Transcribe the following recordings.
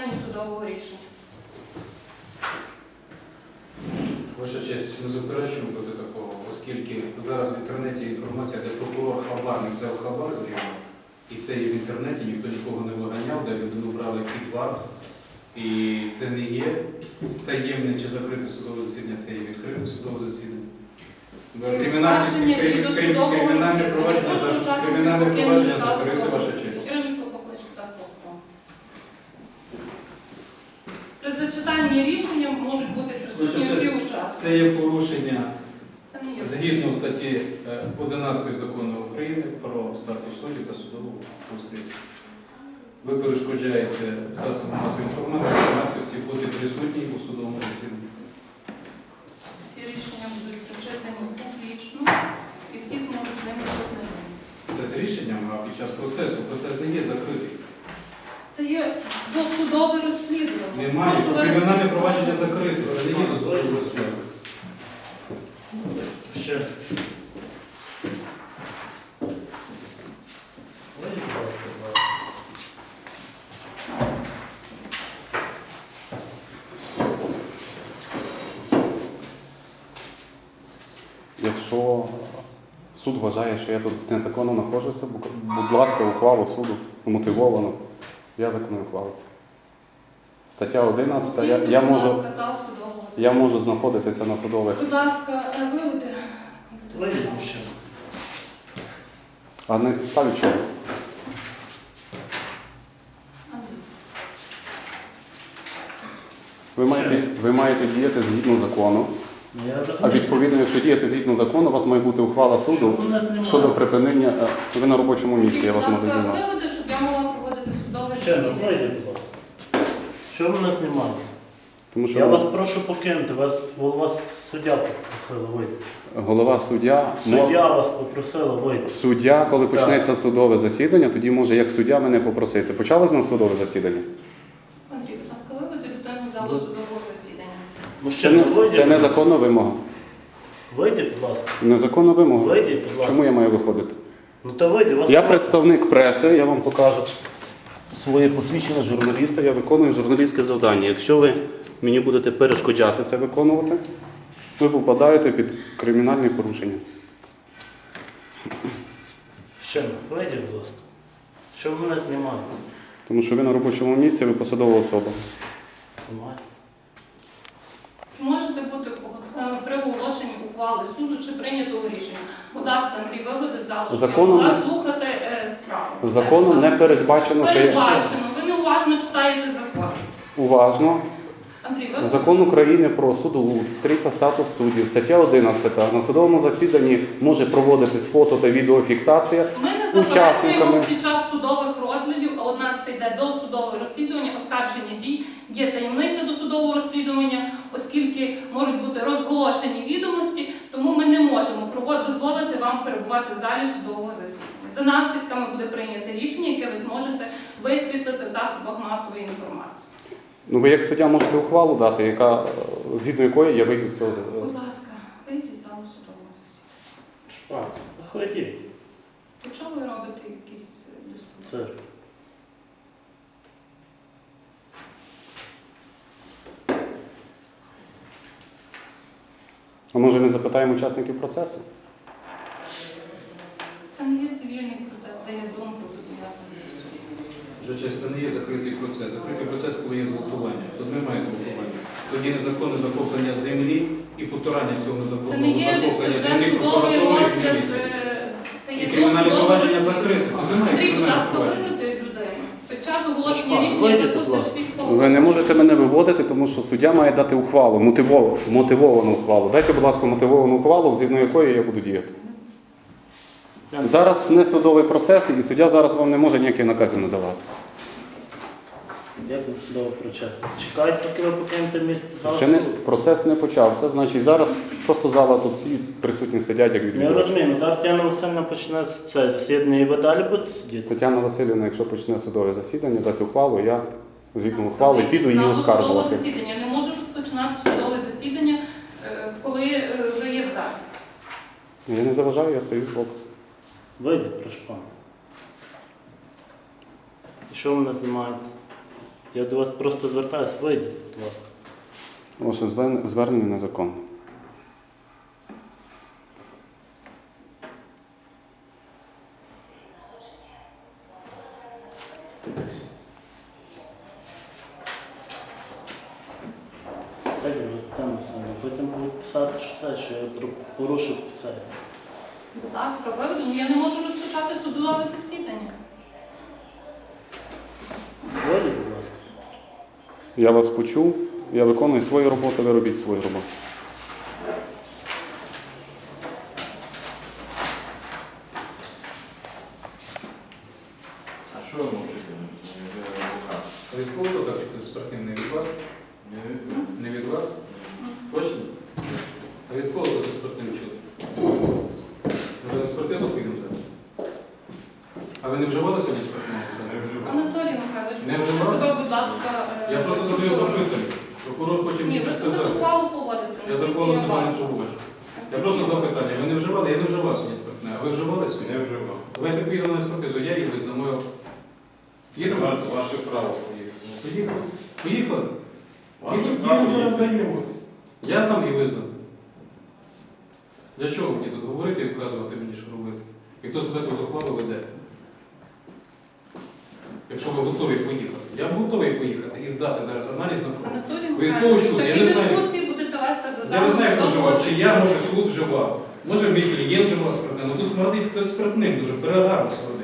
читанні судового рішення. Ваша честь, ми заперечуємо проти такого, оскільки зараз в інтернеті інформація, де прокурор хабарник взяв хабар з Рівного, і це є в інтернеті, ніхто нікого не виганяв, де людину брали під варту. І це не є таємне чи закрите судове засідання, це є відкрите судове засідання. Кримінальне, провадження, за- кримінальне провадження закрите, ваша засідання. честь. Іриночко, поклич, будь ласка, окно. При зачитанні рішення можуть бути присутні Значить, всі це- є порушення Згідно статті е, 11 закону України про статус суддів та судового устрій. Ви перешкоджаєте засобам масової інформації громадськості бути присутній у судовому засіданні. Всі рішення будуть зачитані публічно і всі зможуть з ними познайомитися. Це з рішенням, а під час процесу процес не є закритий. Це є досудове розслідування. Немає, Прошу кримінальне провадження закрите, це не є досудове розслідування. Ще. Вийдіть, будь ласка, будь ласка. Якщо суд вважає, що я тут незаконно знаходжуся, будь ласка, ухвалу суду мотивовано, я виконую ухвалу. Стаття 11, я, я, можу, я можу знаходитися на судових, Будь ласка, виведи. А не ставлю чого. Ви маєте, ви маєте діяти згідно закону. Ну, А відповідно, якщо діяти згідно закону, у вас має бути ухвала суду щодо припинення. е, Ви на робочому місці, я вас можу знімати. виведи, щоб я могла проводити судове Ще раз, засідання. будь ласка. Що ви мене знімаєте? Тому що Я вас прошу покинути, вас голова суддя попросила вийти. голова суддя мо- Суддя вас попросила вийти. Суддя, коли Так. почнеться судове засідання, тоді може як суддя мене попросити. Почалось на судове засідання? Андрій, будь ласка, виведи людину з залу Ну. судового засідання. Це, Мужчина, не, вийдіть. це незаконна вимога. Вийдіть, будь ласка. Незаконна вимога. Вийдіть, будь ласка. Чому я маю виходити? Ну то вийдіть, вас Я представник преси, я вам покажу своє посвідчення журналіста, я виконую журналістське завдання. Якщо ви мені будете перешкоджати це виконувати, ви попадаєте під кримінальні порушення. Ще вийдіть, будь ласка. Що ви мене знімаєте? Тому що ви на робочому місці, ви посадова особа. Знімаєте? Зможете бути е, при оголошенні ухвали суду чи прийнятого рішення. Будь ласка, Андрій, виведи з залу, я могла не- слухати е, справу. Все, Законом не передбачено, що я Передбачено. Ви неуважно читаєте закон. уважно. Андрій. Закон України про судоустрій та статус суддів, стаття 11. На судовому засіданні може проводитись фото та відеофіксація. Ми не заперечуємо учасниками. під час судових розглядів, а однак це йде до судового розслідування, оскарження дій, є таємниця до судового розслідування, оскільки можуть бути розголошені відомості, тому ми не можемо провод- дозволити вам перебувати в залі судового засідання. За наслідками буде прийнято рішення, яке ви зможете висвітлити в засобах масової інформації. Ну ви як суддя можете ухвалу дати, яка е, згідно якої я вийду з цього. за- Будь ласка, вийдіть з залу судового засідання. Шпак, виходіть. Якщо ви робите якісь дискусії. А може ми запитаємо учасників процесу? Це не є цивільний процес, дає думку зобов'язаний суд. Це не є закритий процес. Закритий процес, коли є зґвалтування. Тут немає зґвалтування. Тоді незаконне захоплення землі і потурання цього Це не незаконного є захоплення вже землі судовий і розгляд, е, це є кримінальне провадження закрите. Андрій, будь ласка, виведи. Під час оголошення рішення вийдіть, Ви не можете мене виводити, тому що суддя має дати ухвалу, мотивовану, мотивовану ухвалу. Дайте, будь ласка, мотивовану ухвалу, згідно якої я буду діяти. Зараз не судовий процес, і суддя зараз вам не може ніяких наказів надавати. Як ви судово прочати? Чекайте, поки ви покинете мій зал Ще не, процес не почався, значить зараз просто зала тут всі присутні сидять, як Я відвідувачі. розумію, ну зараз Тетяна Васильівна почне це засідання і ви далі будете сидіти. Тетяна Васильівна, якщо почне судове засідання, дасть ухвалу, я згідно ухвали піду її Знову оскаржувати. засідання. Не можу розпочинати судове засідання, е, коли е, ви є в залі. Я не заважаю, я стою збоку. Вийдіть, прошу пана. І що ви мене знімаєте? Я до вас просто звертаюся, вийдіть, будь ласка. Ваше звер- звернення незаконне. Так, вже там саме. Потім будуть писати, що я порушив це. Будь ласка, виведу, я не можу розпочати судове засідання. Волі, будь ласка. Я вас почув, я виконую свою роботу, ви робіть свою роботу. А що ви мовчите? Ви адвокат. Від кого то так, що ти спортивний? Не від вас? Не ви? Не від вас? Точно? А від кого то ти спортивний чули? Може на спортивну підемо зараз? А ви не вживали сьогодні спиртного? Не вживав. Анатолій Михайлович, Не себе, будь ласка. е, Я просто задаю запитання. Прокурор хоче мені Ні, ви щось себе сказати. ухвалу поводите. Я наскільки закону себе не бачу. Я просто задав бачу. питання. Ви не вживали? Я не вживав сьогодні спиртне. А ви вживали сьогодні? Не вживав. Давайте поїдемо на експертизу. Я її визнаю. Їдемо? Ваше ваше право поїхати. Поїхали. Поїхали. Ваше Їдемо, право їдемо, їхати. Я там і визнав. Для чого мені тут говорити і вказувати мені, що робити? І хто себе тут захвалу веде? Якщо ви готові поїхати. Я готовий поїхати і здати зараз аналіз на. Анатолій Михайлович. Я такі не знаю. будете вести за Я не знаю, хто живе вживав, чи я, може, суд вживав. Може, мій клієнт вживав спиртне. Ну тут смердить спиртним дуже, перегарно смердить.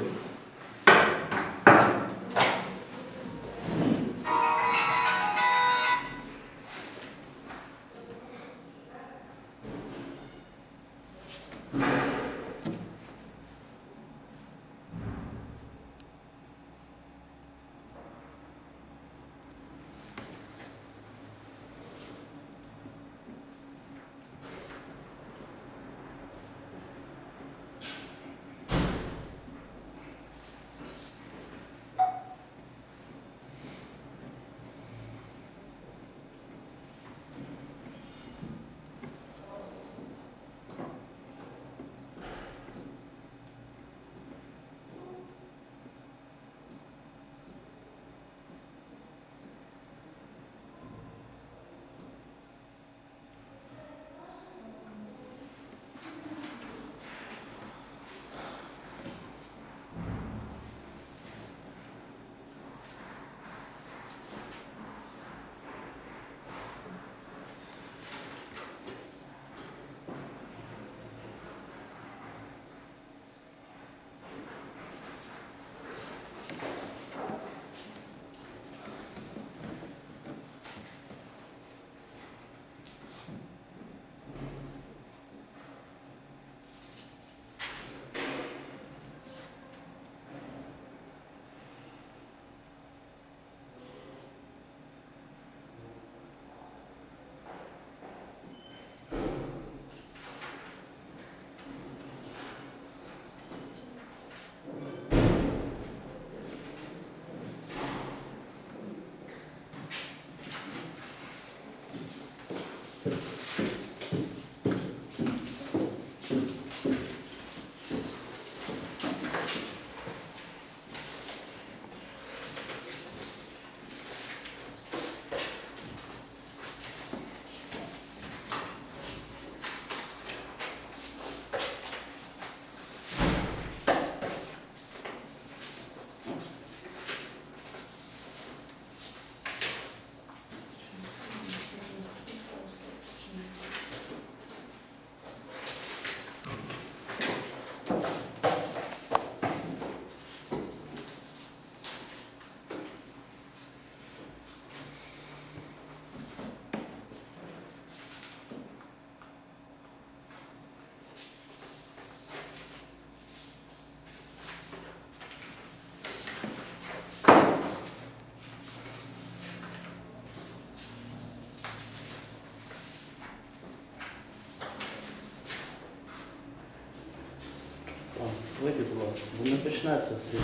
Почнеться свій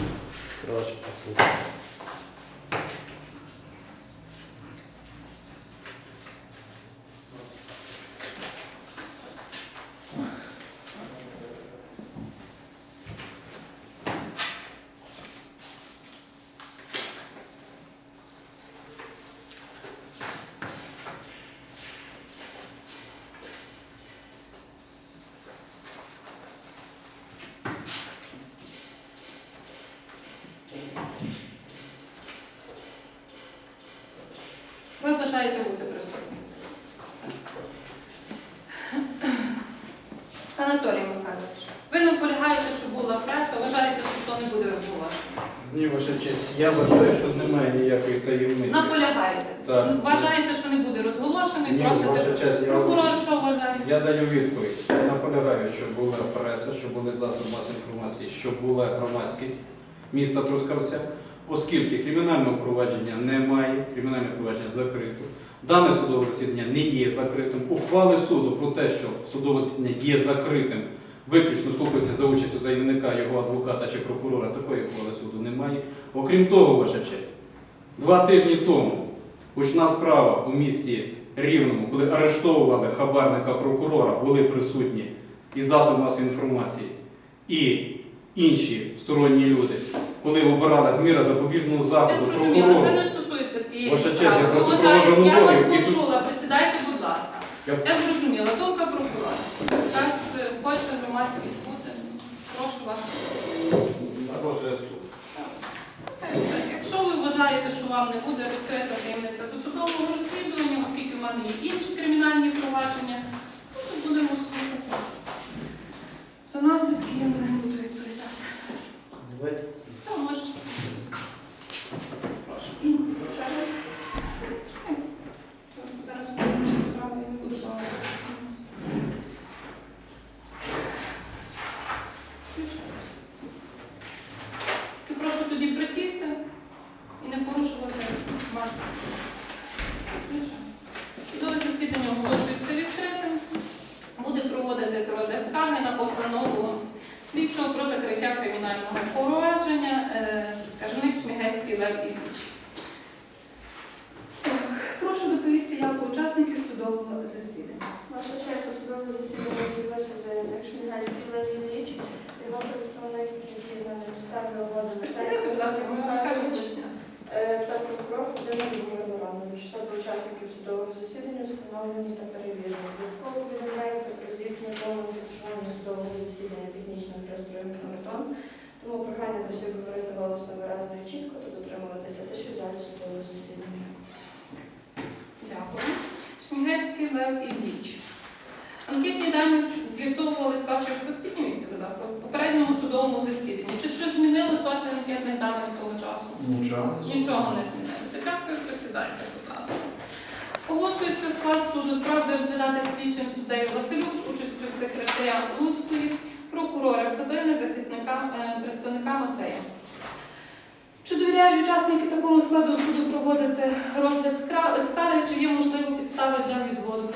коротше по суду. Бажаєте бути присутні. Анатолій Михайлович, ви наполягаєте, щоб була преса, вважаєте, що то не буде розголошено. Ні, ваша честь, я вважаю, що немає ніякої таємниці. Наполягаєте. Так. Ну, Вважаєте, що не буде розголошений, Ні, просите ваша честь, я прокурор, що вважає? Я даю відповідь. Я наполягаю, щоб була преса, щоб були засоби масової інформації, щоб була громадськість міста Трускавця, оскільки кримінального провадження немає, кримінальне провадження закрито. Дане судове засідання не є закритим. Ухвали суду про те, що судове засідання є закритим, виключно слухаються за участю заявника, його адвоката чи прокурора. Такої ухвали суду немає. Окрім того, ваша честь, два тижні тому гучна справа у місті Рівному, коли арештовували хабарника прокурора, були присутні і засоби масової інформації, і інші сторонні люди, коли обирали з міра запобіжного Я заходу зрозуміла, це не стосується цієї Ваша честь, справи. я просто провожу Я вас і- почула, присідайте, будь ласка. Я- Я зрозуміла, думка прокурора. Зараз е, хоче громадськість бути. Прошу вас. На. Якщо ви вважаєте, що вам не буде розкрита таємниця досудового розслідування, оскільки в мене є інші кримінальні провадження, ну, то будемо слухати. За наслідки я не буду відповідати. Давайте. Та, можеш. Прошу. Чекай. Чекай. Зараз по інші справи я не буду бавитися. Включаємося. Тільки прошу тоді присісти і не порушувати маску. Судове засідання оголошується відкритим. Буде проводитись розгляд скарги на постанову слідчого про закриття кримінального провадження е, скаржник Шмігельський Лев Ілліч. Прошу доповісти явку учасників судового засідання. Ваша честь, судове засідання з'явився заявник Шмігальський Лев Ілліч, його представник, який з нами підстави угоди Присідайте, будь ласка, ми вам скажемо зупинятися. та прокурор Володимир Миронович. Числа учасників судового засідання встановлені та перевірені. Додатково повідомляється про здійснення повного фіксування судового засідання технічним пристроєм «Фонотон». Тому прохання до всіх говорити голосно, виразно і чітко та дотримуватися тиші в залі судового засідання. Дякую. Шмігельський Лев Ілліч. Анкетні дані з'ясовували з ваших підніміться, будь ласка, в попередньому судовому засіданні. Чи щось змінилось з ваших анкетних даних з того часу? Нічого. Нічого не змінилося. Дякую, присідайте, будь ласка. Оголошується склад суду справді розглядати слідчим суддею Василюк з участю секретаря Луцької, прокурора Федини, захисника, е, Мацея. Чи довіряють учасники такому складу суду проводити розгляд скарги, чи є можливі підстави для відводу